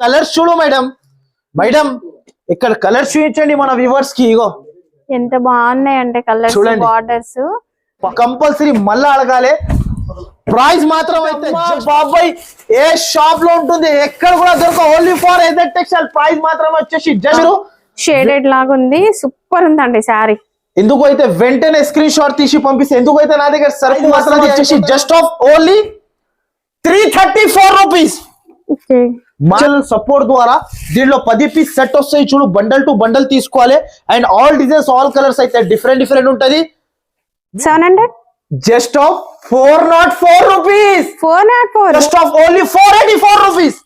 Colours చూడు madam. Madam ఇక్కడ colours చూపించండి మన వ్యూవర్స్కి ఇగో. ఎంత బాగున్నాయి అంటే కలర్స్ చూడండి. బార్డర్స్ కంపల్సరీ మళ్ళా అడగాలి. ప్రైస్ మాత్రం అయితే బాబాయ్ ఏ షాప్లో ఉంటుంది ఎక్కడ కూడా దొరక only for either textile price మాత్రం వచ్చేసి మీరు షేడెడ్ లాగా ఉంది సూపర్ ఉందండి శారీ. ఎందుకు అయితే వెంటనే స్క్రీన్ షాట్ తీసి పంపిస్తే ఎందుకు అయితే నా దగ్గర సరుకు మాత్రం వచ్చేసి just of only three thirty four rupees mall support ద్వారా దీనిలో పది పీస్ సెట్ వస్తాయి చూడు బండల్ టు బండల్ తీసుకోవాలి. And all designs all colours అయితే డిఫరెంట్ డిఫరెంట్ ఉంటది. Seven hundred just of four nought four rupees four nought four just of only four eighty four rupees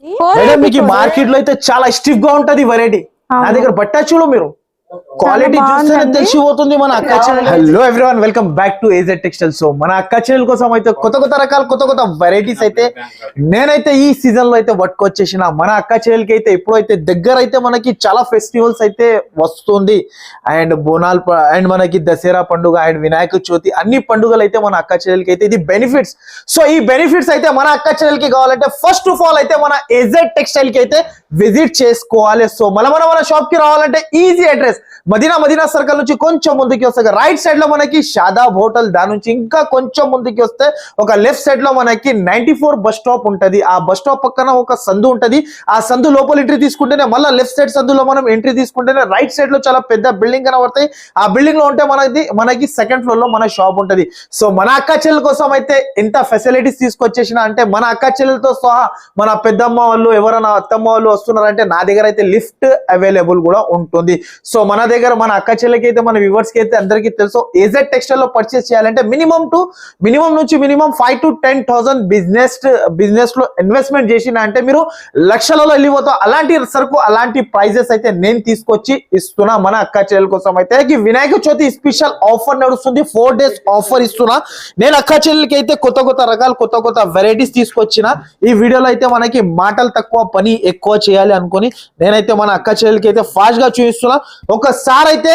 మీకు. మార్కెట్లో అయితే చాలా స్టిఫ్గా ఉంటది వెరైటీ నా. దగ్గర బట్ట చూడు మీరు. క్వాలిటీ చూస్తేనే బాగుందండి. తెలిసిపోతుంది మన అక్క hello everyone welcome back to AZ textile so మన అక్క చెల్లెల కోసం అయితే కొత్త కొత్త రకాల కొత్త కొత్త వెరైటీస్ అయితే నేనైతే ఈ సీజన్లో అయితే పట్టుకొచ్చేసిన. మన అక్క చెల్లెలకి అయితే ఎప్పుడైతే దగ్గర అయితే మనకి చాలా ఫెస్టివల్స్ అయితే వస్తుంది. అండ్ బోనాల్ అండ్ మనకి దసరా పండుగ అండ్ వినాయక చవితి అన్ని పండుగలు అయితే మన అక్క చెల్లెలకి అయితే ఇది బెనిఫిట్స్ సో ఈ బెనిఫిట్స్ అయితే మన అక్క చెల్లెలకి కావాలంటే ఫస్ట్ ఆఫ్ ఆల్ అయితే మన ఎజెడ్ టెక్స్టైల్కి అయితే విజిట్ చేసుకోవాలి. సో మన మన మన షాప్కి రావాలంటే easy address Madina Madina circle నుంచి కొంచెం ముందుకి వస్తే రైట్ సైడ్లో మనకి షాదాబ్ హోటల్ దాని నుంచి ఇంకా కొంచెం ముందుకి వస్తే ఒక లెఫ్ట్ సైడ్లో మనకి నైన్టీ ఫోర్ బస్ స్టాప్ ఉంటది. ఆ బస్ స్టాప్ పక్కన ఒక సందు ఉంటది. ఆ సందు లోపల ఎంట్రీ తీసుకుంటేనే మళ్ళీ లెఫ్ట్ సైడ్ సందులో మనం ఎంట్రీ తీసుకుంటేనే రైట్ సైడ్లో చాలా పెద్ద బిల్డింగ్ కనబడతాయి. ఆ బిల్డింగ్లో ఉంటే మనది మనకి సెకండ్ ఫ్లోర్లో మన షాప్ ఉంటది. సో మన అక్క చెల్లెల కోసం అయితే ఎంత ఫెసిలిటీస్ తీసుకొచ్చేసిన అంటే మన అక్క చెల్లెలతో సహా మన పెద్దమ్మ వాళ్ళు ఎవరైనా అత్తమ్మ వాళ్ళు వస్తున్నారంటే నా దగ్గర అయితే లిఫ్ట్ అవైలబుల్ కూడా ఉంటుంది. సో మన దగ్గర మన అక్క చెల్లెకి అయితే మన వ్యూవర్స్కి అయితే అందరికీ తెలుసు ఏజెడ్ టెక్స్టైల్లో పర్చేస్ చేయాలంటే మినిమం టు మినిమం నుంచి minimum five to ten thousand business బిజినెస్లో ఇన్వెస్ట్మెంట్ చేసిన అంటే మీరు లక్షలలో వెళ్ళిపోతాం అలాంటి సరుకు అలాంటి ప్రైజెస్ అయితే నేను తీసుకొచ్చి ఇస్తున్నా. మన అక్క చెల్లెల కోసం అయితే. వినాయక చవితి స్పెషల్ ఆఫర్ నడుస్తుంది. ఫోర్ డేస్ ఆఫర్ ఇస్తున్నా. నేను అక్క చెల్లెలకి అయితే కొత్త కొత్త రకాలు కొత్త కొత్త వెరైటీస్ తీసుకొచ్చిన. ఈ వీడియోలో అయితే మనకి మాటలు తక్కువ పని ఎక్కువ చేయాలి అనుకుని నేనైతే మన అక్క చెల్లెలకి అయితే ఫాస్ట్గా చూపిస్తున్నా. ఒకసారి అయితే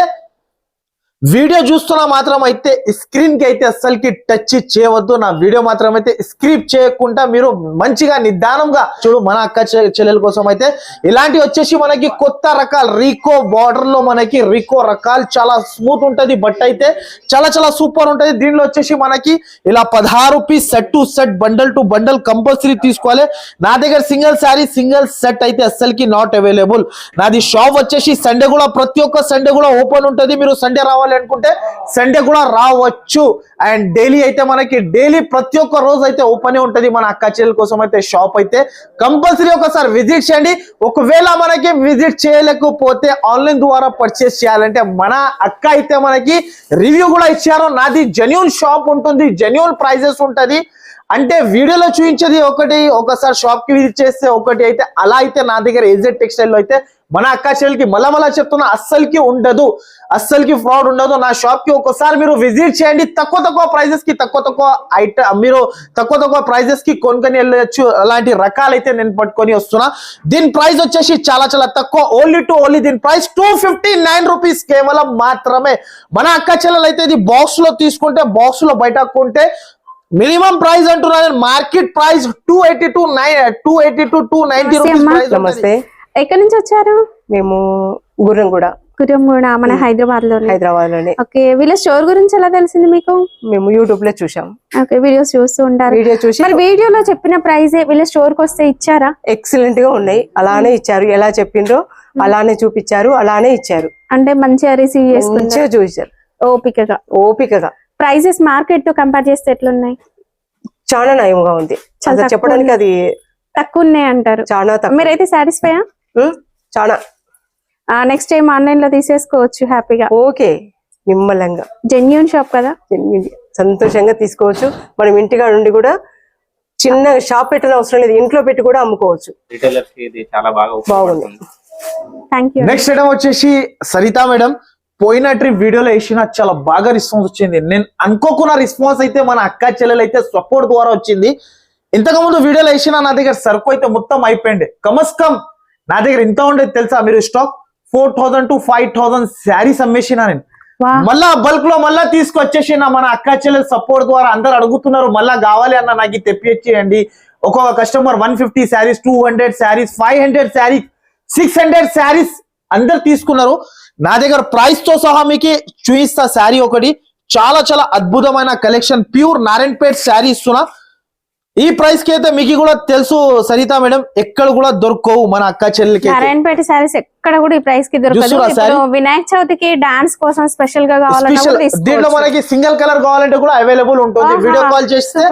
వీడియో చూస్తున్నా మాత్రం అయితే స్క్రీన్కి అయితే అస్సలకి టచ్ చేయవద్దు. నా వీడియో మాత్రం అయితే స్క్రిప్ చేయకుండా మీరు మంచిగా నిదానంగా చూడు మన అక్క చెల్లెల కోసం అయితే ఇలాంటి వచ్చేసి మనకి కొత్త రకాల రీకో బార్డర్లో మనకి రీకో రకాలు చాలా స్మూత్ ఉంటది. బట్ అయితే చాలా చాలా సూపర్ ఉంటది. దీనిలో వచ్చేసి మనకి ఇలా పదహారు piece set to set bundle to bundle compulsory తీసుకోవాలి. నా దగ్గర సింగిల్ శారీ సింగిల్ సెట్ అయితే అస్సలకి నాట్ అవైలబుల్ నాది షాప్ వచ్చేసి సండే కూడా ప్రతి ఒక్క సండే కూడా ఓపెన్ ఉంటది. మీరు సండే రావాలి అనుకుంటే సండే కూడా రావచ్చు. అండ్ డైలీ అయితే మనకి డైలీ ప్రతి ఒక్క రోజు అయితే ఓపెన్ ఉంటది మన అక్క చెల్లెల కోసం అయితే షాప్ అయితే. కంపల్సరీ ఒకసారి విజిట్ చేయండి. ఒకవేళ మనకి విజిట్ చేయలేకపోతే ఆన్లైన్ ద్వారా పర్చేస్ చేయాలంటే మన అక్క అయితే మనకి రివ్యూ కూడా ఇచ్చారు. నాది జెన్యున్ షాప్ ఉంటుంది జెన్యున్ ప్రైజెస్ ఉంటుంది. అంటే వీడియోలో చూపించేది ఒకటి ఒకసారి షాప్కి విజిట్ చేస్తే ఒకటి అయితే అలా అయితే నా దగ్గర ఏజెడ్ టెక్స్టైల్లో అయితే మన అక్క చెల్లికి మళ్ళా మళ్ళా చెప్తున్నా అస్సలకి ఉండదు. అస్సలకి ఫ్రాడ్ ఉండదు. నా షాప్కి ఒకసారి మీరు విజిట్ చేయండి. తక్కువ తక్కువ ప్రైజెస్కి తక్కువ తక్కువ ఐటమ్ మీరు తక్కువ తక్కువ ప్రైజెస్కి కొనుక్కొని వెళ్ళొచ్చు. అలాంటి రకాలైతే నేను పట్టుకొని వస్తున్నా. దీని ప్రైస్ వచ్చేసి చాలా చాలా తక్కువ. ఓన్లీ టు ఓన్లీ దీని price two fifty nine rupees కేవలం మాత్రమే. మన అక్క చెల్లెలు అయితే ఇది బాక్స్లో తీసుకుంటే బాక్స్లో బయట కొంటే మినిమం ప్రైస్ అంటున్నారు market price two eighty two nine two eighty two two ninety నమస్తే రూపీస్. ప్రైస్ నమస్తే. ఎక్కడి నుంచి వచ్చారు? మేము గుర్రంగూడ. కుటుంబ మన హైదరాబాద్లో హైదరాబాద్లోనే ఓకే వీళ్ళ స్టోర్ గురించి ఎలా తెలిసింది మీకు? మేము యూట్యూబ్లో చూసాం ఓకే వీడియోస్ చూస్తూ ఉంటారు. వీడియో చూసి మరి వీడియోలో చెప్పిన ప్రైజ్ వీళ్ళ స్టోర్కి వస్తే ఇచ్చారా? ఎక్సలెంట్గా ఉన్నాయి. అలానే ఇచ్చారు. ఎలా చెప్పిండ్రో అలానే చూపించారు. అలానే ఇచ్చారు. అంటే మంచిగా రిసీవ్ చేసుకుంటారు. మంచిగా చూపించారు. ఓపికగా. ఓపికగా. ప్రైజెస్ మార్కెట్తో కంపేర్ చేస్తే ఎట్లున్నాయి? చాలా నయంగా ఉంది. చెప్పడానికి అది తక్కువ ఉన్నాయి. అంటారు. చాలా మీరైతే సాటిస్ఫై చాలా. నెక్స్ట్ టైం ఆన్లైన్లో తీసేసుకోవచ్చు హ్యాపీగా. ఓకే నిమ్మలంగా. జెన్యున్ షాప్ కదా. సంతోషంగా తీసుకోవచ్చు. మనం ఇంటిగా నుండి కూడా చిన్న షాప్ పెట్టిన అవసరం లేదు. ఇంట్లో పెట్టి కూడా అమ్ముకోవచ్చు. రిటైలర్స్కి ఇది చాలా బాగా బాగుంది. ఉపయోగపడుతుంది థ్యాంక్ యూ నెక్స్ట్ ఐటమ్ వచ్చేసి సరిత మేడం. పోయిన ట్రిప్ వీడియోలో వేసిన చాలా బాగా రెస్పాన్స్ వచ్చింది. నేను అనుకోకున్న రెస్పాన్స్ అయితే మన అక్క చెల్లెలు అయితే సపోర్ట్ ద్వారా వచ్చింది. ఇంతకు ముందు వీడియోలో వేసిన నా దగ్గర సరుకు అయితే మొత్తం అయిపోయింది. కమస్ కమ్ నా దగ్గర ఇంత ఉండేది తెలుసా మీరు stock four thousand to five thousand saris అమ్మేసిన నేను. మళ్ళా బల్క్లో మళ్ళా తీసుకొచ్చేసి నా మన అక్క చెల్లెలు సపోర్ట్ ద్వారా అందరు అడుగుతున్నారు మళ్ళా కావాలి అన్న నాకు తెప్పించేయండి ఒక్కొక్క customer one fifty saris two hundred saris five hundred saris six hundred saris అందరు తీసుకున్నారు. నా దగ్గర ప్రైస్తో సహా మీకు చూపిస్తా శారీ ఒకటి చాలా చాలా అద్భుతమైన కలెక్షన్ ప్యూర్ నారాయణపేట్ శారీ ఇస్తున్నా ఈ ప్రైస్కి అయితే మీకు కూడా తెలుసు సరిత మేడం ఎక్కడ కూడా దొరకవు మన అక్క చెల్లెలకి. నారాయణపేట శారీస్ ఎక్కడ కూడా ఈ ప్రైస్కి దొరకదు? వినాయక చవితికి డాన్స్ కోసం స్పెషల్గా కూడా దీంట్లో. మనకి సింగిల్ కలర్ కావాలంటే కూడా అవైలబుల్ ఉంటుంది వీడియో కాల్ చేస్తే.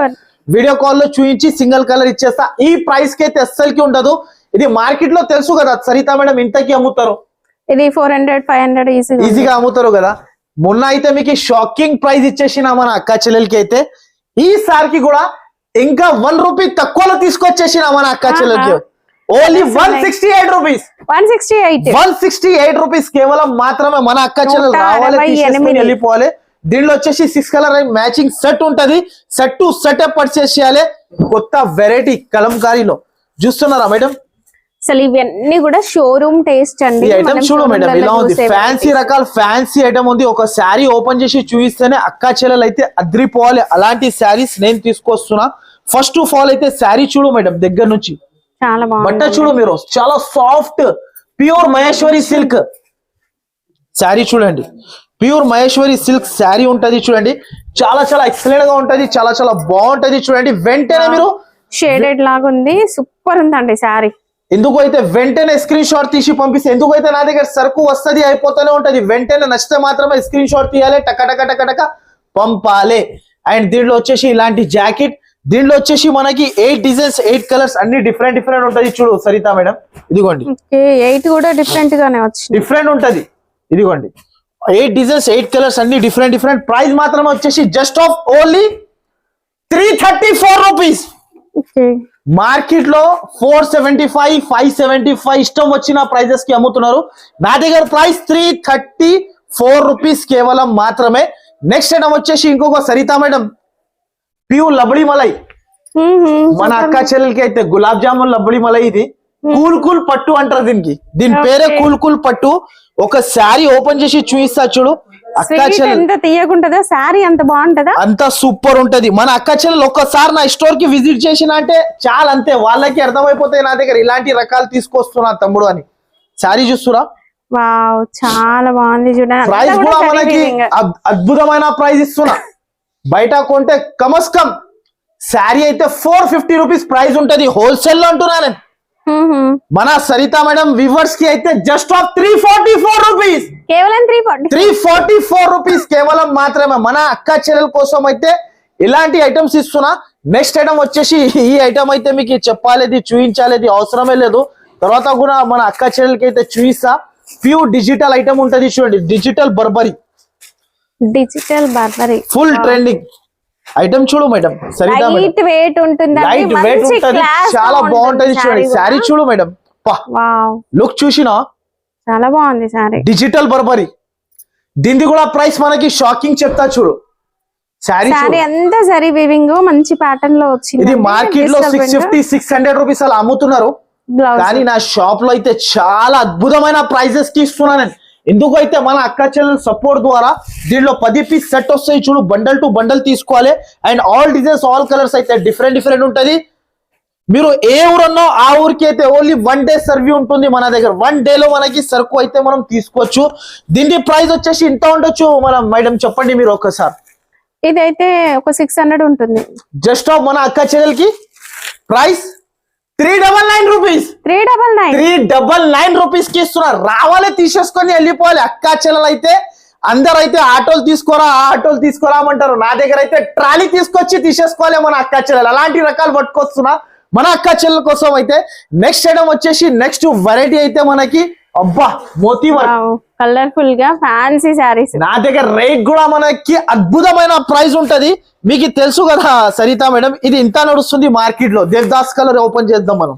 వీడియో కాల్లో చూపించి సింగిల్ కలర్ ఇచ్చేస్తా ఈ ప్రైస్కి అయితే అస్సలకి ఉండదు ఇది మార్కెట్లో తెలుసు కదా సరిత మేడం ఇంతకి అమ్ముతారు ఇది ఫోర్ హండ్రెడ్ ఫైవ్ హండ్రెడ్ ఈజీగా ఈజీగా అమ్ముతారు కదా. మొన్న అయితే మీకు షాకింగ్ ప్రైస్ ఇచ్చేసిన మన అక్క చెల్లెలకి అయితే. ఈసారికి కూడా ఇంకా వన్ రూపీ తక్కువలో తీసుకొచ్చేసిన మన అక్క చెల్లెలకి. Only one sixty eight rupees one sixty eight one sixty eight rupees కేవలం మాత్రమే మన అక్క చెల్లెలు రావాలి. వెళ్ళిపోవాలి. దీనిలో వచ్చేసి సిక్స్ కలర్ మ్యాచింగ్ సెట్ ఉంటది. సెట్ టు సెట్ పర్చేస్ చేయాలి. కొత్త వెరైటీ కలంకారీలో. చూస్తున్నారా మేడం అసలు ఇవన్నీ కూడా షోరూమ్ టేస్ట్ అండి. ఐటమ్ చూడు మేడం ఇలా ఉంది? ఫ్యాన్సీ రకాల ఫ్యాన్సీ ఐటమ్ ఉంది. ఒక శారీ ఓపెన్ చేసి చూపిస్తేనే అక్క చెల్లెలు అయితే అద్రిపోవాలి. అలాంటి శారీస్ నేను తీసుకొస్తున్నా. ఫస్ట్ ఆఫ్ ఆల్ అయితే శారీ చూడు మేడం దగ్గర నుంచి. చాలా బట్ట చూడు మీరు. చాలా soft pure Maheshwari silk sari చూడండి. ప్యూర్ మహేశ్వరి సిల్క్ శారీ ఉంటది చూడండి. చాలా చాలా ఎక్సలెంట్గా ఉంటది. చాలా చాలా బాగుంటది చూడండి. వెంటనే మీరు షేడెడ్ లాగా ఉంది సూపర్ ఉందండి శారీ ఎందుకు అయితే వెంటనే స్క్రీన్ షాట్ తీసి పంపిస్తే ఎందుకు అయితే నా దగ్గర సరుకు వస్తది అయిపోతూనే ఉంటది వెంటనే నచ్చితే మాత్రమే స్క్రీన్ షాట్ తీయాలి టక టక టక టక పంపాలి. అండ్ దీంట్లో వచ్చేసి ఇలాంటి జాకెట్ దీంట్లో వచ్చేసి మనకి ఎయిట్ డిజైన్స్ ఎయిట్ కలర్స్ అన్ని డిఫరెంట్ డిఫరెంట్ ఉంటది చూడు సరిత మేడం. ఇదిగోండి. ఎయిట్ కూడా డిఫరెంట్ గానే వచ్చింది. డిఫరెంట్ ఉంటది. ఇదిగోండి. ఎయిట్ డిజైన్స్ ఎయిట్ కలర్స్ అన్ని డిఫరెంట్ డిఫరెంట్ ప్రైస్ మాత్రమే వచ్చేసి just of only three thirty four rupees మార్కెట్లో four seventy five five seventy five ఇష్టం వచ్చిన ప్రైజెస్కి అమ్ముతున్నారు. నా దగ్గర price three thirty four rupees కేవలం మాత్రమే. నెక్స్ట్ ఐటమ్ వచ్చేసి ఇంకొక సరిత మేడం ప్యూర్ లబడి మలై. మన అక్క చెల్లెలకి అయితే గులాబ్ జామున్ లబ్బడి మలై ఇది. కూల్ కూల్ పట్టు అంటారు దీనికి. దీని పేరే. కూల్ కూల్ పట్టు. ఒక శారీ ఓపెన్ చేసి చూపిస్తా చూడు. ఎంత తీయకుంటుందో? శారీ అంత బాగుంటుందా? అంత సూపర్ ఉంటది. మన అక్క చెల్లెలు ఒక్కసారి నా స్టోర్కి విజిట్ చేసిన అంటే చాలా అంతే. వాళ్ళకి అర్థమైపోతాయి నా దగ్గర. ఇలాంటి రకాలు తీసుకొస్తున్నా తమ్ముడు అని. శారీ చూస్తురా? వావ్ చాలా బాగుంది చూడండి ప్రైస్ కూడా మనకి అద్భుతమైన ప్రైస్ ఇస్తున్నా. బయట కొంటే కమస్ కమ్. శారీ అయితే ఫోర్ ఫిఫ్టీ రూపీస్ ప్రైస్ ఉంటది. హోల్సేల్లో అంటున్నా నేను. మన సరిత మేడం వివర్స్కి అయితే just of three forty four rupees కేవలం three forty three forty four rupees కేవలం మాత్రమే. మన అక్క చెల్లెల కోసం అయితే ఇలాంటి ఐటమ్స్ ఇస్తున్నా. నెక్స్ట్ ఐటమ్ వచ్చేసి ఈ ఐటమ్ అయితే మీకు చెప్పాలి ఇది చూపించాలి ఇది అవసరమే లేదు. తర్వాత కూడా మన అక్క చెల్లెలకి అయితే చూపిస్తా ప్యూర్ డిజిటల్ ఐటమ్ ఉంటది చూడండి. Digital Burberry digital Burberry full trending item చూడు మేడం మేడం లైట్ వెయిట్ ఉంటుందండి. లైట్ వెయిట్ ఉంటది. చాలా ఉంటుంది బాగుంటది చూడండి. కూడా. చూడు మేడం లుక్ చూసినా? చాలా బాగుంది సారీ డిజిటల్ బర్బరీ దీనిది కూడా ప్రైస్ మనకి షాకింగ్ చెప్తా చూడు. సారీ అంతా సరీ వివింగ్ మంచి ప్యాటర్న్లో వచ్చింది ఇది మార్కెట్లో. Six fifty six hundred rupees అలా అమ్ముతున్నారు. కానీ నా షాప్లో అయితే చాలా అద్భుతమైన ప్రైజెస్కి నేను ఎందుకు అయితే మన అక్క చెల్లెల సపోర్ట్ ద్వారా దీంట్లో పది పీస్ సెట్ వస్తాయి చూడు బండల్ టు బండల్ తీసుకోవాలి. And all designs all colours అయితే డిఫరెంట్ డిఫరెంట్ ఉంటది. మీరు ఏ ఊరన్నో ఆ ఊరికి అయితే ఓన్లీ వన్ డే సర్వీ ఉంటుంది మన దగ్గర. వన్ డే లో మనకి సరుకు అయితే మనం తీసుకోవచ్చు. దీని ప్రైస్ వచ్చేసి ఇంత ఉండొచ్చు? మనం మేడం చెప్పండి మీరు ఒకసారి. ఇదైతే ఒక సిక్స్ హండ్రెడ్ ఉంటుంది. జస్ట్ ఆఫ్ మన అక్క చెల్లెలకి price three double nine rupees. Three double nine. Three double nine రూపీస్కి ఇస్తున్నారు రావాలి తీసేసుకొని వెళ్ళిపోవాలి. అక్క చెల్లెలు అయితే అందరు అయితే ఆటోలు తీసుకోరా ఆ ఆటోలు తీసుకోరామంటారు. నా దగ్గర అయితే ట్రాలీ తీసుకొచ్చి తీసేసుకోవాలి మన అక్క చెల్లెలు. అలాంటి రకాలు పట్టుకొస్తున్నా. మన అక్క చెల్లెల కోసం అయితే నెక్స్ట్ ఐటమ్ వచ్చేసి నెక్స్ట్ వెరైటీ అయితే మనకి అబ్బా మోతీ కలర్ఫుల్గా ఫ్యాన్సీ శారీస్ నా దగ్గర రేట్ కూడా మనకి అద్భుతమైన ప్రైస్ ఉంటది. మీకు తెలుసు కదా సరిత మేడం? ఇది ఇంత నడుస్తుంది మార్కెట్లో దేవదాస్ కలర్ ఓపెన్ చేద్దాం మనం.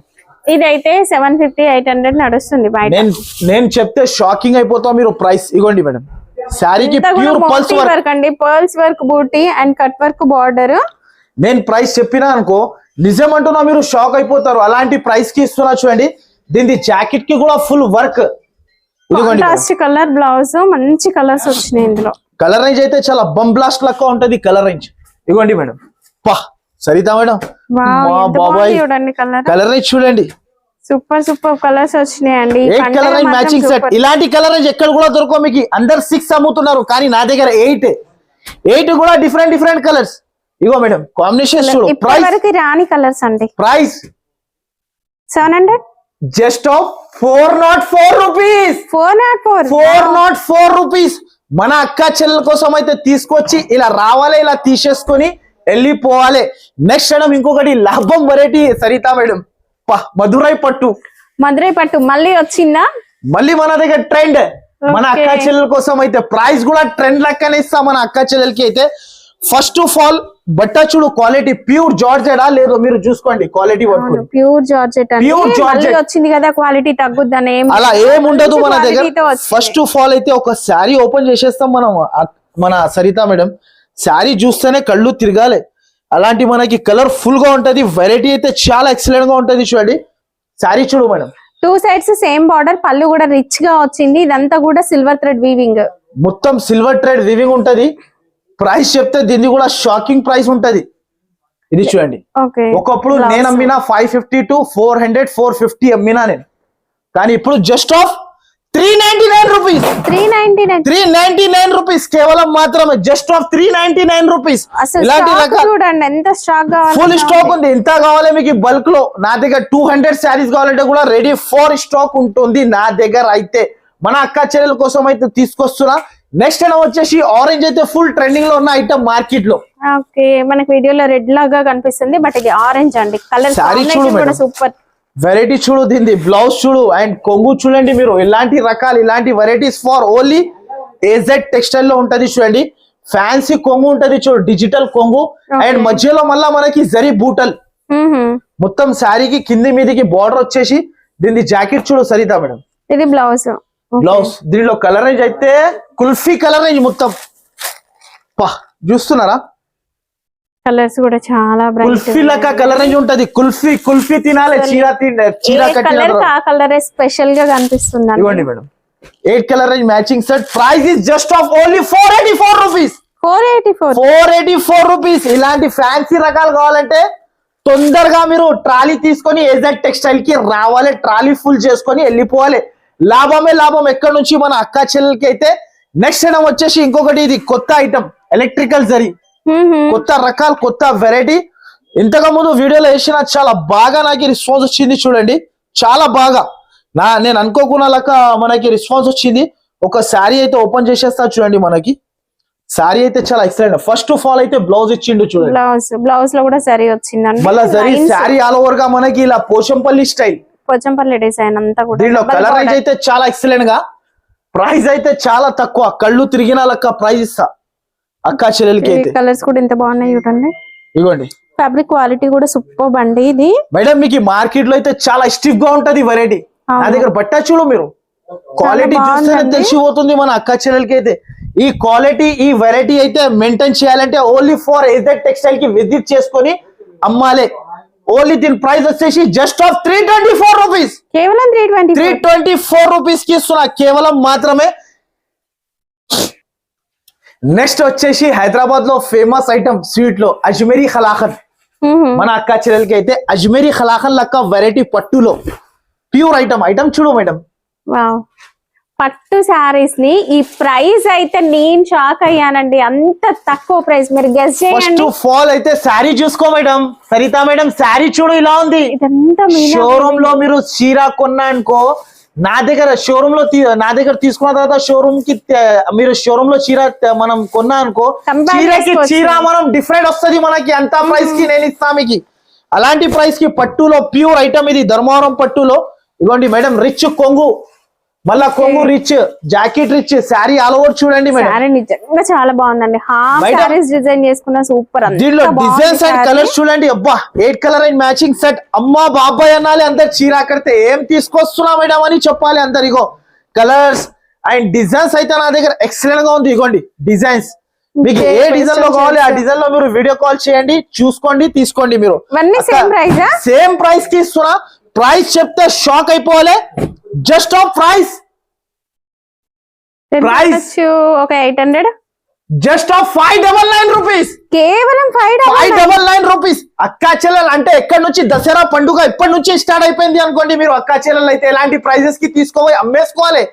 ఇదైతే సెవెన్ ఫిఫ్టీ ఎయిట్ హండ్రెడ్ నడుస్తుంది నేను నేను చెప్తే షాకింగ్ అయిపోతాం మీరు ప్రైస్. ఇగోండి మేడం. శారీకి ప్యూర్ పల్స్ వర్క్ అండి. పర్ల్స్ వర్క్ బూటీ అండ్ కట్ వర్క్ బార్డర్ నేను ప్రైస్ చెప్పినా అనుకో నిజం అంటున్నా మీరు షాక్ అయిపోతారు. అలాంటి ప్రైస్కి ఇస్తున్నా చూడండి. దీని జాకెట్కి కూడా full work contrast colour blouse మంచి కలర్స్ వచ్చినాయి ఇందులో. కలర్ రేంజ్ అయితే చాలా బమ్ బ్లాస్ట్ లెక్క ఉంటది కలర్ రేంజ్ ఇదిగోండి మేడం. పా సరితా మేడం. బాబాయ్. చూడండి కలర్ కలర్ చూడండి. సూపర్ సూపర్ కలర్స్ వచ్చినాయండి. పంటలు కలర్ మ్యాచింగ్ సెట్. ఇలాంటి కలర్ ఎక్కడ కూడా దొరకవు మీకు. అందరు సిక్స్ అమ్ముతున్నారు కానీ నా దగ్గర ఎయిట్ ఎయిట్ కూడా డిఫరెంట్ డిఫరెంట్ కలర్స్ ఇగో మేడం కాంబినేషన్ రాని కలర్స్ అండి. Price seven hundred just of four nought four rupees. Four nought four. Four nought four rupees. మన అక్క చెల్లెల కోసం అయితే తీసుకొచ్చి ఇలా రావాలి ఇలా తీసేసుకొని వెళ్ళిపోవాలి. నెక్స్ట్ మేడం ఇంకొకటి లాభం వెరైటీ సరితా మేడం. మధురై పట్టు. మధురై పట్టు. మళ్ళీ వచ్చిందా? మళ్ళీ మన దగ్గర ట్రెండ్. మన. అక్క చెల్లెల కోసం అయితే ప్రైస్ కూడా ట్రెండ్ లెక్కనే ఇస్తాం మన అక్క చెల్లెలకి అయితే. ఫస్ట్ ఆఫ్ ఆల్ బట్ట చూడు క్వాలిటీ ప్యూర్ జార్జెడా లేదో మీరు చూసుకోండి క్వాలిటీ ప్యూర్ జార్జెట్ georgette. మళ్ళీ వచ్చింది కదా క్వాలిటీ తగ్గుద్దని అలా ఏముండదు మన దగ్గర. ఫస్ట్ ఆఫ్ ఆల్ అయితే ఒక శారీ ఓపెన్ చేసేస్తాం మనం మన సరిత మేడం. శారీ చూస్తేనే కళ్ళు తిరగాలి. అలాంటి మనకి కలర్ ఫుల్గా ఉంటది వెరైటీ అయితే చాలా ఎక్సలెంట్గా ఉంటది చూడండి. శారీ చూడు madam. Two sides same border పళ్ళు కూడా రిచ్గా వచ్చింది. ఇదంతా కూడా సిల్వర్ థ్రెడ్ వీవింగ్ మొత్తం సిల్వర్ ట్రేడ్ వివింగ్ ఉంటది. ప్రైస్ చెప్తే దీన్ని కూడా షాకింగ్ ప్రైస్ ఉంటది. ఇది చూడండి. ఒకప్పుడు నేను అమ్మిన five fifty to four hundred four fifty అమ్మినా నేను. కానీ ఇప్పుడు just of three ninety nine rupees three ninety nine three ninety nine rupees కేవలం మాత్రమే. Just of three ninety nine rupees ఇలాంటి చూడండి ఎంత స్టాక్ ఫుల్ స్టాక్ ఉంది. ఎంత కావాలి మీకు బల్క్లో. నా దగ్గర టూ హండ్రెడ్ శారీస్ కావాలంటే కూడా రెడీ ఫోర్ స్టాక్ ఉంటుంది నా దగ్గర అయితే. మన అక్క చెల్లెల కోసం అయితే తీసుకొస్తున్నా. నెక్స్ట్ అయినా వచ్చేసి ఆరెంజ్ అయితే ఫుల్ ట్రెండింగ్లో ఉన్న ఐటమ్ మార్కెట్లో. ఓకే మనకి వీడియోలో రెడ్ లాగా కనిపిస్తుంది బట్ ఇది ఆరెంజ్ అండి. కలర్. సూపర్ వెరైటీ చూడు దీనిది బ్లౌజ్ చూడు అండ్ కొంగు చూడండి మీరు. ఇలాంటి రకాలు ఇలాంటి varieties for only A Z టెక్స్టైల్లో ఉంటది చూడండి. ఫ్యాన్సీ కొంగు ఉంటది చూడు డిజిటల్ కొంగు. అండ్ మధ్యలో మళ్ళా మనకి జరీ బూటల్ మొత్తం శారీకి కింది మీదికి బార్డర్ వచ్చేసి దీని జాకెట్ చూడు సరితా మేడం ఇది బ్లౌజ్ బ్లౌజ్ దీనిలో కలర్ రేంజ్ అయితే కుల్ఫీ కలర్ రేంజ్ మొత్తం. పా చూస్తున్నారా? కలర్స్ కూడా చాలా కుల్ఫీ లెక్క కలర్ రేంజ్ ఉంటది. కుల్ఫీ కుల్ఫీ తినాలి చీర చీర కలర్ స్పెషల్గా కనిపిస్తుంది ఇవ్వండి madam. Eight colour range matching set price is just of only four eighty four rupees four eighty four four eighty four rupees ఇలాంటి ఫ్యాన్సీ రకాలు కావాలంటే తొందరగా మీరు ట్రాలీ తీసుకొని ఏజెడ్ టెక్స్టైల్కి రావాలి. ట్రాలీ ఫుల్ చేసుకొని వెళ్ళిపోవాలి. లాభమే లాభం ఎక్కడి నుంచి? మన అక్క చెల్లెలకి అయితే నెక్స్ట్ ఐటమ్ వచ్చేసి ఇంకొకటి ఇది కొత్త ఐటమ్ ఎలక్ట్రికల్ జరీ కొత్త రకాలు కొత్త వెరైటీ ఇంతకు ముందు వీడియోలో వేసిన చాలా బాగా నాకు రెస్పాన్స్ వచ్చింది చూడండి. చాలా బాగా. నా నేను అనుకోకున్న లెక్క మనకి రెస్పాన్స్ వచ్చింది. ఒక శారీ అయితే ఓపెన్ చేసేస్తా చూడండి మనకి. శారీ అయితే చాలా ఎక్సలెంట్ ఫస్ట్ ఆఫ్ ఆల్ అయితే బ్లౌజ్ ఇచ్చిండు చూడండి. బ్లౌజ్ బ్లౌజ్లో కూడా సరీ వచ్చిందండి. మళ్ళా శారీ ఆల్ ఓవర్గా మనకి ఇలా పోచంపల్లి స్టైల్ పోచంపల్లి డిజైన్ అంతా కూడా దీనిలో కలర్. అయితే చాలా ఎక్సలెంట్గా. ప్రైస్ అయితే చాలా తక్కువ. కళ్ళు తిరిగిన లెక్క ప్రైస్ ఇస్తా. అక్క చెల్లెలకి అయితే. కలర్స్ కూడా ఇంత బాగున్నాయి చూడండి. ఇవ్వండి ఫ్యాబ్రిక్ క్వాలిటీ కూడా సూపర్ బండి ఇది. మేడం మీకు మార్కెట్లో అయితే చాలా స్టిఫ్గా ఉంటది వెరైటీ నా. దగ్గర బట్ట చూడు మీరు. క్వాలిటీ బాగుందండి. తెలిసిపోతుంది మన అక్క చెల్లెలకి అయితే. ఈ క్వాలిటీ ఈ వెరైటీ అయితే మెయింటైన్ చేయాలంటే ఓన్లీ ఫర్ ఏజెడ్ టెక్స్టైల్కి విజిట్ చేసుకొని అమ్మాలి. ఓన్లీ దీని ప్రైస్ వచ్చేసి just of three twenty four rupees కేవలం three twenty three twenty four రూపీస్కి ఇస్తున్నా. కేవలం మాత్రమే. నెక్స్ట్ వచ్చేసి హైదరాబాద్లో ఫేమస్ ఐటమ్ స్వీట్లో అజ్మీరీ ఖలాఖన్ మన అక్క చెల్లెలకి అయితే అజ్మీరీ ఖలాఖన్ లెక్క వెరైటీ పట్టులో. ప్యూర్ ఐటమ్ ఐటమ్ చూడు మేడం. పట్టు శారీస్ని ఈ ప్రైస్ అయితే నేను షాక్ అయ్యానండి. అంత తక్కువ ప్రైస్ మీరు గెస్ ఫస్ట్ చేయండి ఫాల్ అయితే శారీ చూసుకో మేడం. సరితా మేడం శారీ చూడు ఇలా ఉంది. షోరూమ్లో మీరు చీర కొన్నా అనుకో నా దగ్గర షోరూమ్లో నా దగ్గర తీసుకున్న తర్వాత షోరూమ్కి మీరు షోరూమ్లో చీర మనం కొన్నా అనుకో చీరకి. చీర మనం డిఫరెంట్ వస్తది మనకి. అంత ప్రైస్కి నేను ఇస్తా మీకు. అలాంటి ప్రైస్కి పట్టులో ప్యూర్ ఐటమ్ ఇది. ధర్మవరం పట్టులో. ఇదిగోండి మేడం రిచ్ కొంగు. మళ్ళా కొంగు rich jacket rich sari all over చూడండి నిజంగా చాలా బాగుందండి. హాఫ్ బయట- శారీస్ డిజైన్ చేసుకున్న సూపర్ దీనిలో డిజైన్స్ అండ్ కలర్స్ చూడండి. అబ్బా eight colour and matching set అమ్మా బాబాయ్ అనాలి అందరు చీర కడితే ఏం తీసుకొస్తున్నా మేడం అని చెప్పాలి అందరు. ఇగో కలర్స్ అండ్ డిజైన్స్ అయితే నా దగ్గర ఎక్సలెంట్గా ఉంది. ఇగోండి డిజైన్స్ మీకు ఏ డిజైన్లో కావాలి ఆ. డిజైన్లో మీరు వీడియో కాల్ చేయండి చూసుకోండి తీసుకోండి మీరు. ఇవన్నీ సేమ్ ప్రైస్ సేమ్ ప్రైస్కి ఇస్తున్నా ప్రైస్ చెప్తే షాక్ అయిపోవాలి. Just of price. Price. ఒక eight hundred? Just of five double nine rupees. కేవలం five five double nine rupees. అక్కా చెల్లెలు అంటే ఎక్కడి నుంచి దసరా పండుగ ఇప్పటి నుంచి స్టార్ట్ అయిపోయింది అనుకోండి మీరు అక్కా చెల్లెలు అయితే ఎలాంటి ప్రైజెస్కి తీసుకోవాలి అమ్మేసుకోవాలి.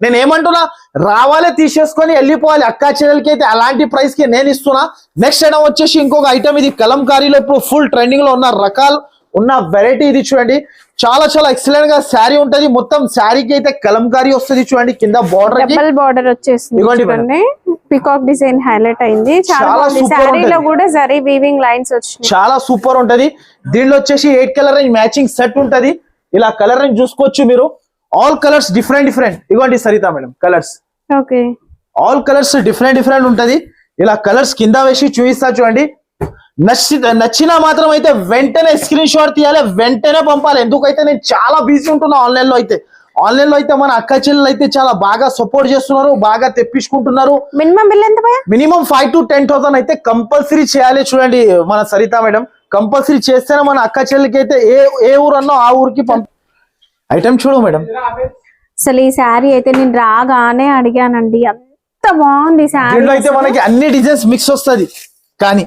నేను ఏమంటున్నా? రావాలి తీసేసుకొని వెళ్ళిపోవాలి. అక్కా చెల్లెలకి అయితే అలాంటి ప్రైస్కి నేను ఇస్తున్నా. నెక్స్ట్ ఐటమ్ వచ్చేసి ఇంకొక ఐటమ్ ఇది. కలంకారీలో ఇప్పుడు ఫుల్ ట్రెండింగ్లో ఉన్న రకాలు. ఉన్న వెరైటీ ఇది చూడండి. చాలా చాలా ఎక్సలెంట్గా శారీ ఉంటది. మొత్తం శారీకి అయితే కలంకారీ వస్తుంది చూడండి. కింద బార్డర్ డబల్ బార్డర్ వచ్చేసింది పికాక్ డిజైన్ హైలైట్ అయింది. చాలా శారీలో. కూడా జరీ వీవింగ్ లైన్స్ వచ్చినాయి. చాలా సూపర్ ఉంటది. దీనిలో వచ్చేసి eight colour range matching set ఉంటది. ఇలా కలర్ రేంజ్ చూసుకోవచ్చు మీరు. ఆల్ కలర్స్ డిఫరెంట్ డిఫరెంట్ ఇవ్వండి Saritha madam colours okay all colours different different ఉంటది. ఇలా కలర్స్ కింద వేసి చూపిస్తా చూడండి. నచ్చి నచ్చిన మాత్రం అయితే వెంటనే స్క్రీన్ షాట్ తీయాలి వెంటనే పంపాలి. ఎందుకైతే నేను చాలా బిజీ ఉంటున్నా ఆన్లైన్లో అయితే. ఆన్లైన్లో అయితే మన అక్క చెల్లెలు అయితే చాలా బాగా సపోర్ట్ చేస్తున్నారు బాగా తెప్పించుకుంటున్నారు. మినిమం బిల్ ఎంత minimum five to ten thousand అయితే కంపల్సరీ చేయాలి చూడండి మన సరిత మేడం. కంపల్సరీ చేస్తేనే మన అక్క చెల్లికి అయితే ఏ ఏ ఊరు అన్నో ఆ ఊరికి పంప ఐటమ్ చూడు మేడం. అసలు ఈ శారీ అయితే నేను రాగానే అడిగానండి. అంత బాగుంది శారీ అయితే మనకి అన్ని డిజైన్స్ మిక్స్ వస్తది. కానీ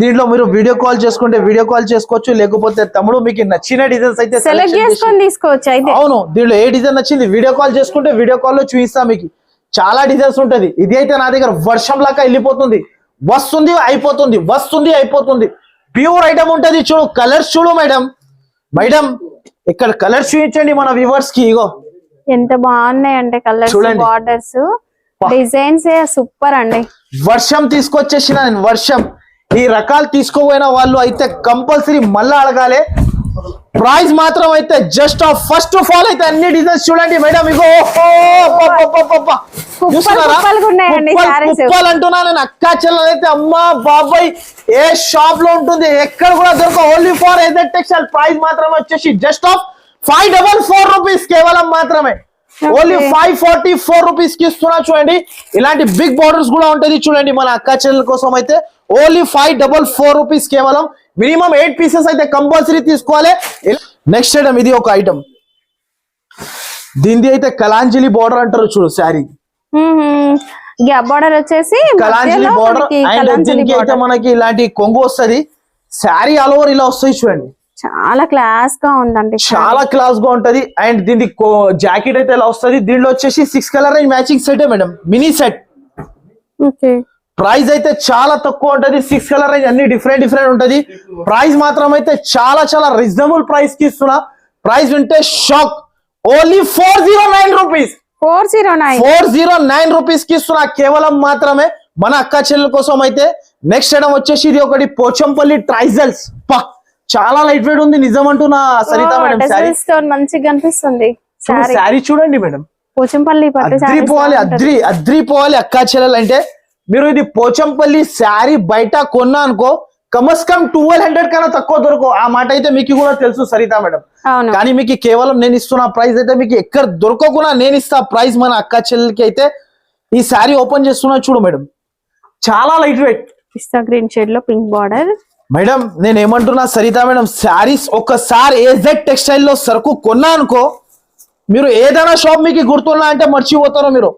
దీంట్లో మీరు వీడియో కాల్ చేసుకుంటే వీడియో కాల్ చేసుకోవచ్చు లేకపోతే తమ్ముడు మీకు నచ్చిన డిజైన్స్ అయితే సెలెక్ట్ చేసుకొని తీసుకోవచ్చు అయితే. అవును దీంట్లో ఏ డిజైన్ నచ్చింది వీడియో కాల్ చేసుకుంటే వీడియో కాల్లో చూపిస్తా మీకు. చాలా డిజైన్స్ ఉంటది. ఇది అయితే నా దగ్గర వర్షం లాగా వెళ్ళిపోతుంది. వస్తుంది అయిపోతుంది. వస్తుంది అయిపోతుంది. ప్యూర్ ఐటమ్ ఉంటది చూడు. కలర్స్ చూడు మేడం మేడం ఇక్కడ కలర్స్ చూపించండి మన వ్యూవర్స్కి ఇగో. ఎంత బాగున్నాయి అంటే కలర్స్. బార్డర్స్ డిజైన్స్ సూపర్ అండి. వర్షం తీసుకొచ్చేసిన వర్షం. ఈ రకాలు తీసుకోపోయిన వాళ్ళు అయితే కంపల్సరీ మళ్ళా అడగాలి. ప్రైస్ మాత్రం అయితే just of first of all అయితే అన్ని డిజైన్స్ చూడండి మేడం. ఇగో అంటున్నా నేను అక్క చెల్లెలైతే అమ్మా బాబాయ్ ఏ షాప్లో ఉంటుంది ఎక్కడ కూడా దొరక only for either textile price మాత్రం వచ్చేసి just of five double four rupees కేవలం మాత్రమే. ఓన్లీ ఫైవ్ ఫార్టీ ఫోర్ రూపీస్కి ఇస్తున్నా చూడండి. ఇలాంటి బిగ్ బార్డర్స్ కూడా ఉంటది చూడండి మన అక్క చెల్లెల కోసం అయితే. Only five double four rupees కేవలం. మినిమం ఎయిట్ పీసెస్ అయితే కంపల్సరీ తీసుకోవాలి. నెక్స్ట్ ఐటమ్ ఇది ఒక ఐటమ్ దీనిది అయితే కలాంజలి బార్డర్ అంటారు చూడు శారీ. బార్డర్ వచ్చేసి కలాంజలి బార్డర్ అండ్ దీనికి అయితే. మనకి ఇలాంటి కొంగు వస్తది. శారీ ఆల్ ఓవర్ ఇలా వస్తాయి చూడండి. చాలా క్లాస్గా ఉందండి చాలా క్లాస్గా ఉంటది. అండ్ దీని జాకెట్ అయితే ఇలా వస్తది? దీంట్లో వచ్చేసి six colour range matching set madam mini set okay. Price అయితే చాలా తక్కువ ఉంటది. సిక్స్ కలర్ రేంజ్ అన్ని డిఫరెంట్ డిఫరెంట్ ఉంటది. ప్రైస్ మాత్రం అయితే చాలా చాలా రీజనబుల్ ప్రైస్కి ఇస్తున్నా. ప్రైస్ వింటే shock only four zero nine rupees four zero nine four zero nine రూపీస్కి ఇస్తున్నా. కేవలం మాత్రమే మన అక్క చెల్లెల కోసం అయితే. నెక్స్ట్ ఐటమ్ వచ్చేసి ఇది ఒకటి పోచంపల్లి ట్రైజల్స్ పా చాలా లైట్ వెయిట్ ఉంది నిజం అంటున్నా సరిత మేడం. స్టోన్ మంచిగా కనిపిస్తుంది శారీ చూడండి మేడం. పోచంపల్లి పట్టు అద్రి పోవాలి అద్రి అద్రి పోవాలి అక్క చెల్లెలు అంటే మీరు ఇది పోచంపల్లి శారీ బయట కొన్నా అనుకో కమస్ కమ్ ట్వెల్వ్ హండ్రెడ్ కన్నా తక్కువ దొరకవు ఆ మాట అయితే మీకు కూడా తెలుసు సరిత మేడం. కానీ మీకు కేవలం నేను ఇస్తున్న ప్రైస్ అయితే మీకు ఎక్కడ దొరకకుండా నేను ఇస్తా ప్రైస్ మన అక్క చెల్లెలకి అయితే ఈ శారీ ఓపెన్ చేస్తున్నా చూడు మేడం. చాలా లైట్ వెయిట్ పిస్తా గ్రీన్ షేడ్లో పింక్ బార్డర్ మేడం నేను ఏమంటున్నా సరిత మేడం శారీస్ ఒక్కసారి ఏజెడ్ టెక్స్టైల్లో సరుకు కొన్నా అనుకో మీరు ఏదైనా షాప్ మీకు గుర్తున్నా అంటే మర్చిపోతారు మీరు.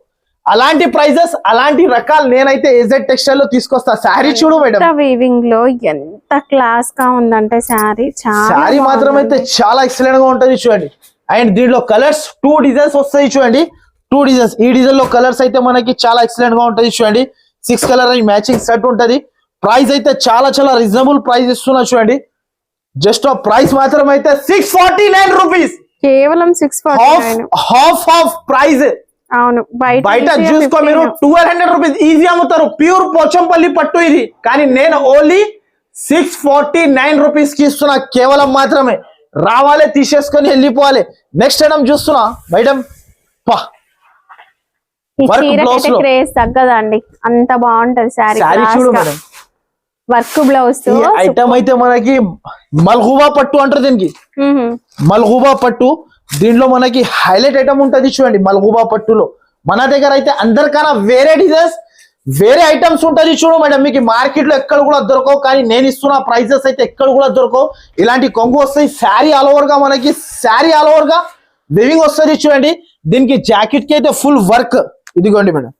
అలాంటి ప్రైజెస్ అలాంటి రకాలు నేనైతే ఏజెడ్ టెక్స్టైల్లో తీసుకొస్తా. శారీ చూడు మేడం. వీవింగ్లో ఎంత క్లాస్గా ఉందంటే శారీ శారీ మాత్రం అయితే చాలా ఎక్సలెంట్గా ఉంటది చూడండి. అండ్ దీంట్లో కలర్స్ టూ డిజైన్స్ వస్తాయి చూడండి. టూ డిజైన్స్ ఈ డిజైన్లో కలర్స్ అయితే మనకి చాలా ఎక్సలెంట్గా ఉంటది చూడండి. సిక్స్ కలర్ మ్యాచింగ్ సెట్ ఉంటది. ప్రైస్ అయితే చాలా చాలా రీజనబుల్ ప్రైస్ ఇస్తున్నా చూడండి. జస్ట్ ఆ ప్రైస్ మాత్రం అయితే సిక్స్ ఫార్టీ నైన్ రూపీస్ కేవలం సిక్స్ హాఫ్ హాఫ్ ప్రైస్ అవును బయట బయట చూసుకో 15. మీరు ట్వెల్వ్ హండ్రెడ్ రూపీస్ ఈజీ అమ్ముతారు. ప్యూర్ పోచంపల్లి పట్టు ఇది. కానీ నేను ఓన్లీ సిక్స్ ఫార్టీ నైన్ రూపీస్కి ఇస్తున్నా. కేవలం మాత్రమే. రావాలి తీసేసుకొని వెళ్ళిపోవాలి. నెక్స్ట్ ఐటమ్ చూస్తున్నా. మేడం పా. క్రేజ్ తగ్గదండి. అంత బాగుంటది శారీ చూడు మేడం వర్క్ బ్లౌజ్ ఐటమ్ అయితే మనకి మల్హువా పట్టు అంటారు దీనికి. మల్హూబా పట్టు దీంట్లో మనకి హైలైట్ ఐటమ్ ఉంటది చూడండి మల్హూబా పట్టులో. మన దగ్గర అయితే అందరికన్నా వేరే డిజైన్స్ వేరే ఐటమ్స్ ఉంటది చూడు మేడం మీకు మార్కెట్లో ఎక్కడ కూడా దొరకవు కానీ నేను ఇస్తున్న ప్రైజెస్ అయితే ఎక్కడ కూడా దొరకవు. ఇలాంటి కొంగు వస్తాయి శారీ ఆల్ ఓవర్గా మనకి శారీ ఆల్ ఓవర్గా వివింగ్ వస్తుంది చూడండి. దీనికి జాకెట్కి అయితే ఫుల్ వర్క్ ఇదిగోండి మేడం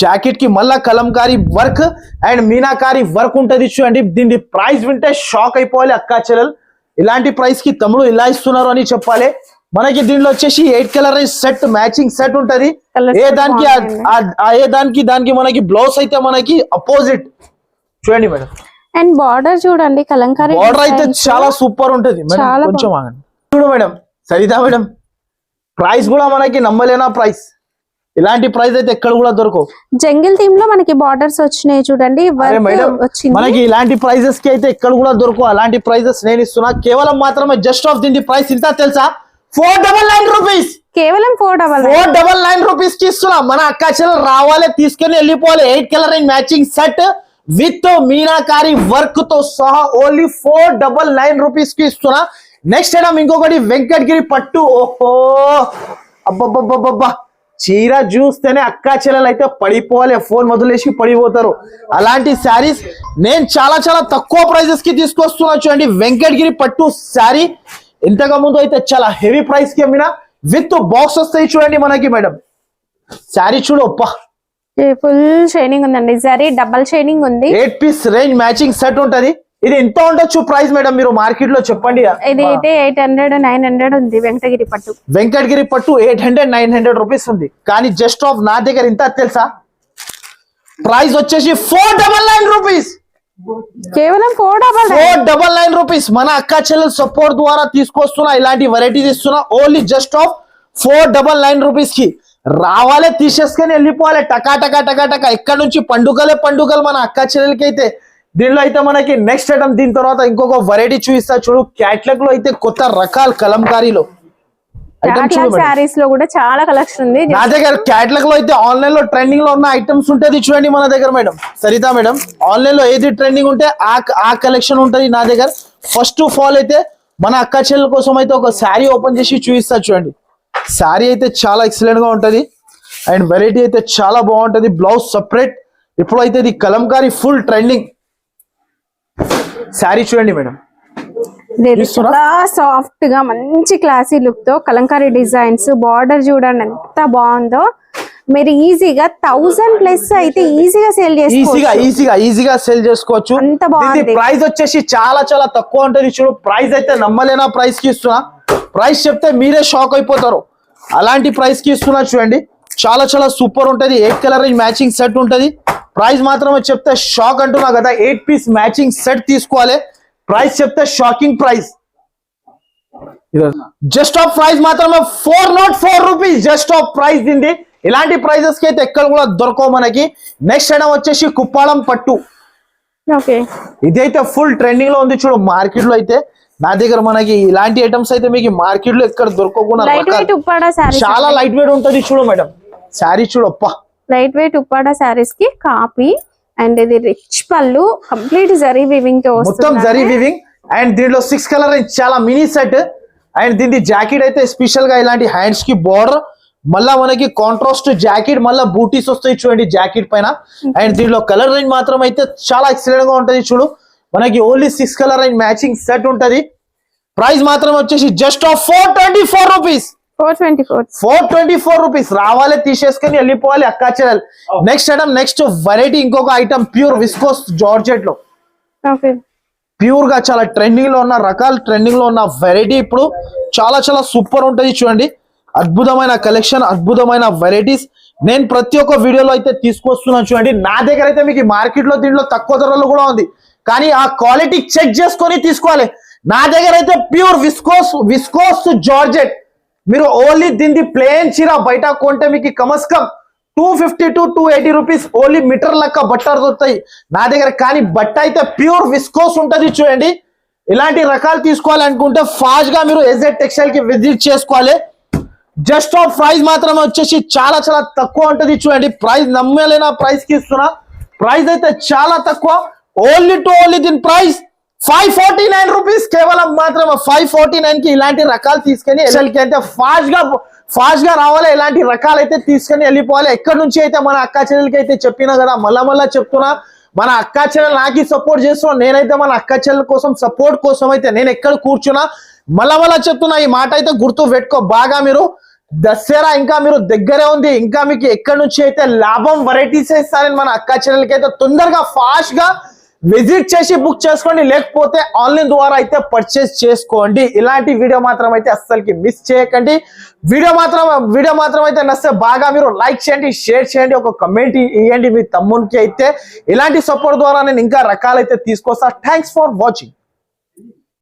జాకెట్కి మళ్ళా Kalamkari work and Meenakari work ఉంటది చూడండి. దీని ప్రైస్ వింటే షాక్ అయిపోవాలి అక్కా చెల్లెలు. ఇలాంటి ప్రైస్కి తమ్ముడు ఇలా ఇస్తున్నారు అని చెప్పాలి. మనకి దీనిలో వచ్చేసి eight colour set matching set ఉంటది. ఏ దానికి ఏ దానికి దానికి మనకి బ్లౌజ్ అయితే మనకి అపోజిట్ చూడండి మేడం. అండ్ బార్డర్ చూడండి కలంకారీ బార్డర్ అయితే. చాలా సూపర్ ఉంటది కొంచెం చూడు మేడం. సరిదా మేడం. ప్రైస్ కూడా మనకి నమ్మలేనా ప్రైస్ ఇలాంటి ప్రైస్ అయితే ఎక్కడ కూడా దొరకవు. జంగిల్ థీమ్లో మనకి బార్డర్స్ వచ్చినాయి చూడండి మనకి ఇలాంటి ప్రైజెస్కి అయితే ఎక్కడ కూడా దొరకవు. అలాంటి ప్రైజెస్ నేను ఇస్తున్నా. కేవలం మాత్రమే జస్ట్ ఆఫ్ దీని ప్రైస్ ఇంత తెలుసా? ఫోర్ డబల్ నైన్ రూపీస్ కేవలం four double four double nine రూపీస్కి ఇస్తున్నా. మన అక్క చెల్లెలు రావాలి తీసుకొని వెళ్ళిపోవాలి. Eight colour and matching set with Meenakari వర్క్తో సహా ఓన్లీ ఫోర్ డబల్ నైన్ రూపీస్కి ఇస్తున్నా. నెక్స్ట్ ఐటమ్ ఇంకొకటి వెంకటగిరి పట్టు. ఓహో! అబ్బబ్బబ్బబ్బబ్బా! చీర చూస్తేనే అక్కా చెల్లెలు అయితే పడిపోవాలి. ఫోన్ వదిలేసి పడిపోతారు. అలాంటి శారీస్ నేను చాలా చాలా తక్కువ ప్రైజెస్కి తీసుకొస్తున్నా చూడండి. వెంకటగిరి పట్టు శారీ. ఇంతకు ముందు అయితే చాలా హెవీ ప్రైస్కి అమ్మినా విత్ బాక్స్ వస్తాయి చూడండి మనకి మేడం. శారీ చూడు ఒప్ప ఫుల్ షైనింగ్ ఉందండి. జరీ డబల్ షైనింగ్ ఉంది. Eight piece range matching set ఉంటది. ఇది ఎంత ఉండొచ్చు ప్రైస్ మేడం మీరు మార్కెట్లో చెప్పండి? ఇది అయితే ఎయిట్ హండ్రెడ్ నైన్ హండ్రెడ్ ఉంది వెంకటగిరి పట్టు. వెంకటగిరి పట్టు eight hundred nine hundred rupees ఉంది. కానీ జస్ట్ ఆఫ్ నా దగ్గర ఇంత తెలుసా? ప్రైస్ వచ్చేసి ఫోర్ డబల్ నైన్ రూపీస్. కేవలం four double four double nine rupees. మన అక్క చెల్లెల సపోర్ట్ ద్వారా తీసుకొస్తున్నా ఇలాంటి వెరైటీస్ ఇస్తున్నా only just of four double nine రూపీస్కి. రావాలే తీసేసుకొని వెళ్ళిపోవాలి. టకా టకా టకా టకా. ఇక్కడ నుంచి పండుగలే పండుగలు మన అక్క చెల్లెలకి అయితే దీనిలో అయితే మనకి నెక్స్ట్ ఐటమ్ దీని తర్వాత ఇంకొక వెరైటీ చూపిస్తా. చూడు క్యాట్లాగ్లో అయితే కొత్త రకాల కలంకారీలో. లో కూడా చాలా కలెక్షన్ ఉంది. నా దగ్గర క్యాటలాగ్లో అయితే ఆన్లైన్లో ట్రెండింగ్లో ఉన్న ఐటమ్స్ ఉంటది చూడండి మన దగ్గర మేడం. సరితా మేడం ఆన్లైన్లో ఏది ట్రెండింగ్ ఉంటే ఆ ఆ కలెక్షన్ ఉంటది నా దగ్గర. ఫస్ట్ ఆఫ్ ఆల్ అయితే మన అక్క చెల్లెల కోసం అయితే ఒక శారీ ఓపెన్ చేసి చూపిస్తా చూడండి. శారీ అయితే చాలా ఎక్సలెంట్గా ఉంటది. అండ్ వెరైటీ అయితే చాలా బాగుంటది. బ్లౌజ్ సపరేట్ ఇప్పుడు అయితే ఇది కలంకారీ ఫుల్ ట్రెండింగ్ శారీ చూడండి మేడం. సాఫ్ట్గా మంచి క్లాసీ లుక్తో కలంకారీ డిజైన్స్ బార్డర్ చూడండి ఎంత బాగుందో. మీరు ఈజీగా థౌసండ్ ప్లస్ అయితే ఈజీగా సేల్ ఈజీగా చేసుకోవచ్చు. ఈజీగా ఈజీగా సెల్ చేసుకోవచ్చు. అంత బాగుంది. ప్రైస్ వచ్చేసి చాలా చాలా తక్కువ ఉంటుంది. చూడు ప్రైస్ అయితే నమ్మలేనా ప్రైస్కి ఇస్తున్నా. ప్రైస్ చెప్తే మీరే షాక్ అయిపోతారు. అలాంటి ప్రైస్కి ఇస్తున్నా చూడండి. చాలా చాలా సూపర్ ఉంటది. ఎయిట్ కలర్ మ్యాచింగ్ సెట్ ఉంటది. ప్రైస్ మాత్రమే చెప్తే షాక్ అంటున్నా కదా. ఎయిట్ పీస్ మ్యాచింగ్ సెట్ తీసుకోవాలి. ప్రైస్ చెప్తే shocking price just of price మాత్రమే four not four rupees just of price దీంది. ఇలాంటి ప్రైజెస్కి అయితే ఎక్కడ కూడా దొరకవు మనకి. నెక్స్ట్ ఐటమ్ వచ్చేసి కుప్పాళం పట్టు. ఓకే. ఇదైతే ఫుల్ ట్రెండింగ్లో ఉంది చూడు మార్కెట్లో అయితే. నా దగ్గర మనకి ఇలాంటి ఐటమ్స్ అయితే మీకు మార్కెట్లో ఎక్కడ దొరకకుండా చాలా లైట్ వెయిట్ ఉంటది చూడు మేడం. శారీ చూడు అప్ప లైట్ వెయిట్ ఉప్పాడ శారీస్కి కాపీ అండ్ ఇది రిచ్ పళ్ళు కంప్లీట్ జరీ వివింగ్తో మొత్తం జరీ వివింగ్ అండ్ దీంట్లో సిక్స్ కలర్ చాలా మినీ సెట్ అండ్ దీని జాకెట్ అయితే స్పెషల్గా ఇలాంటి హ్యాండ్స్కి బార్డర్ మళ్ళా మనకి కాంట్రాస్ట్ జాకెట్ మళ్ళా బూటీస్ వస్తాయి చూడండి జాకెట్ పైన. అండ్ దీంట్లో కలర్ రేంజ్ మాత్రం అయితే చాలా ఎక్సలెంట్గా ఉంటది చూడు. మనకి only six colour and matching set ఉంటది. ప్రైస్ మాత్రం వచ్చేసి just of four twenty four rupees four twenty four. Rupees. రావాలి తీసేసుకొని వెళ్ళిపోవాలి అక్కా చెల్లెలు. నెక్స్ట్ ఐటమ్ నెక్స్ట్ వెరైటీ ఇంకొక ఐటమ్ ప్యూర్ విస్కోస్ జార్జెట్లో. ఓకే. ప్యూర్గా చాలా ట్రెండింగ్లో ఉన్న రకాల ట్రెండింగ్లో ఉన్న వెరైటీ ఇప్పుడు చాలా చాలా సూపర్ ఉంటది చూడండి. అద్భుతమైన కలెక్షన్ అద్భుతమైన వెరైటీస్ నేను ప్రతి ఒక్క వీడియోలో అయితే తీసుకొస్తున్నాను చూడండి. నా దగ్గర అయితే మీకు మార్కెట్లో దీంట్లో తక్కువ ధరలో కూడా ఉంది. కానీ ఆ క్వాలిటీ చెక్ చేసుకొని తీసుకోవాలి. నా దగ్గర అయితే ప్యూర్ విస్కోస్ విస్కోస్ జార్జెట్ మీరు ఓన్లీ దీన్ని ప్లేన్ చీర బయట కొంటే మీకు కమస్ come two fifty to two eighty rupees only metre లెక్క బట్టలు దొరుకుతాయి. నా దగ్గర కానీ బట్ట అయితే ప్యూర్ విస్కోస్ ఉంటుంది చూడండి. ఇలాంటి రకాలు తీసుకోవాలనుకుంటే ఫాస్ట్గా మీరు ఎజెడ్ టెక్స్టైల్కి విజిట్ చేసుకోవాలి. జస్ట్ ఆఫ్ ప్రైస్ మాత్రమే వచ్చేసి చాలా చాలా తక్కువ ఉంటుంది చూడండి. ప్రైస్ నమ్మలేనా ప్రైస్కి ఇస్తున్నా. ప్రైస్ అయితే చాలా తక్కువ. ఓన్లీ టు ఓన్లీ దీని price five forty nine rupees కేవలం మాత్రమే. ఫైవ్ ఫార్టీ నైన్కి ఇలాంటి రకాలు తీసుకొని ఎస్ఎల్ అయితే ఫాస్ట్గా ఫాస్ట్గా రావాలి. ఇలాంటి రకాలు అయితే తీసుకొని వెళ్ళిపోవాలి. ఎక్కడి నుంచి అయితే మన అక్క చెల్లెలకి అయితే చెప్పినా కదా మళ్ళా మళ్ళా చెప్తున్నా మన అక్క చెల్లెలు నాకు సపోర్ట్ చేస్తున్నా నేనైతే మన అక్క చెల్లెల కోసం సపోర్ట్ కోసం అయితే నేను ఎక్కడ కూర్చున్నా మళ్ళా మళ్ళా చెప్తున్నా ఈ మాట అయితే గుర్తు పెట్టుకో. బాగా మీరు దసరా ఇంకా మీరు దగ్గరే ఉంది. ఇంకా మీకు ఎక్కడి నుంచి అయితే లాభం వెరైటీస్ ఇస్తారని మన అక్క చెల్లెలకి అయితే తొందరగా ఫాస్ట్గా విజిట్ చేసి బుక్ చేసుకోండి లేకపోతే ఆన్లైన్ ద్వారా అయితే పర్చేస్ చేసుకోండి. ఇలాంటి వీడియో మాత్రం అయితే అస్సలకి మిస్ చేయకండి. వీడియో మాత్రం వీడియో మాత్రం అయితే నస్తే బాగా మీరు లైక్ చేయండి షేర్ చేయండి ఒక కమెంట్ ఇవ్వండి మీ తమ్మునికి అయితే. ఇలాంటి సపోర్ట్ ద్వారా నేను ఇంకా రకాలైతే తీసుకొస్తా. Thanks for watching